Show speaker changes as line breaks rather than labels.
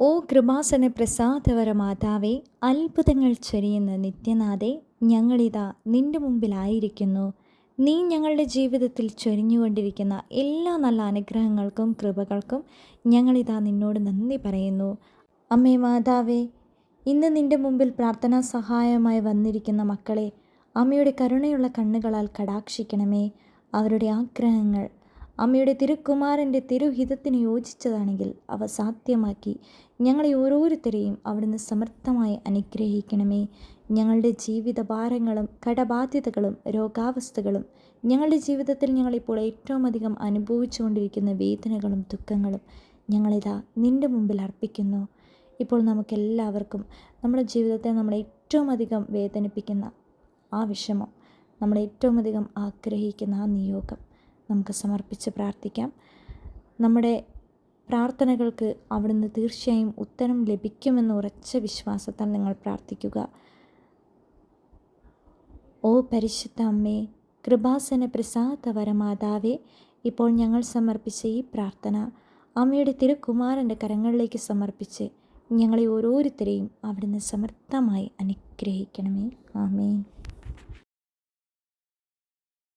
ഓ കൃപാസന പ്രസാദവര മാതാവേ അത്ഭുതങ്ങൾ ചൊരിയുന്ന നിത്യനാഥേ ഞങ്ങളിതാ നിന്റെ മുമ്പിലായിരിക്കുന്നു. നീ ഞങ്ങളുടെ ജീവിതത്തിൽ ചൊരിഞ്ഞുകൊണ്ടിരിക്കുന്ന എല്ലാ നല്ല അനുഗ്രഹങ്ങൾക്കും കൃപകൾക്കും ഞങ്ങളിതാ നിന്നോട് നന്ദി പറയുന്നു. അമ്മേ മാതാവേ ഇന്ന് നിന്റെ മുമ്പിൽ പ്രാർത്ഥനാ സഹായമായി വന്നിരിക്കുന്ന മക്കളെ അമ്മയുടെ കരുണയുള്ള കണ്ണുകളാൽ കടാക്ഷിക്കണമേ. അവരുടെ ആഗ്രഹങ്ങൾ അമ്മയുടെ തിരുക്കുമാരന്റെ തിരുഹിതത്തിന് യോജിച്ചതാണെങ്കിൽ അവ സാധ്യമാക്കി. ഞങ്ങളെ ഓരോരുത്തരെയും അവിടുന്ന് സമർത്ഥമായി അനുഗ്രഹിക്കണമേ. ഞങ്ങളുടെ ജീവിത ഭാരങ്ങളും കടബാധ്യതകളും രോഗാവസ്ഥകളും ഞങ്ങളുടെ ജീവിതത്തിൽ ഞങ്ങളിപ്പോൾ ഏറ്റവും അധികം അനുഭവിച്ചുകൊണ്ടിരിക്കുന്ന വേദനകളും ദുഃഖങ്ങളും ഞങ്ങളിതാ നിന്റെ മുമ്പിൽ അർപ്പിക്കുന്നു. ഇപ്പോൾ നമുക്കെല്ലാവർക്കും നമ്മുടെ ജീവിതത്തെ നമ്മളെ ഏറ്റവും അധികം വേദനിപ്പിക്കുന്ന ആ വിഷമം നമ്മളേറ്റവും അധികം ആഗ്രഹിക്കുന്ന ആ നിയോഗം നമുക്ക് സമർപ്പിച്ച് പ്രാർത്ഥിക്കാം. നമ്മുടെ പ്രാർത്ഥനകൾക്ക് അവിടുന്ന് തീർച്ചയായും ഉത്തരം ലഭിക്കുമെന്ന് ഉറച്ച വിശ്വാസത്താൽ നിങ്ങൾ പ്രാർത്ഥിക്കുക. ഓ പരിശുദ്ധ അമ്മേ കൃപാസന പ്രസാദ വരമാതാവേ ഇപ്പോൾ ഞങ്ങൾ സമർപ്പിച്ച ഈ പ്രാർത്ഥന അമ്മയുടെ തിരുക്കുമാരന്റെ കരങ്ങളിലേക്ക് സമർപ്പിച്ച് ഞങ്ങളെ ഓരോരുത്തരെയും അവിടുന്ന് സമർത്ഥമായി അനുഗ്രഹിക്കണമേ. ആമേൻ.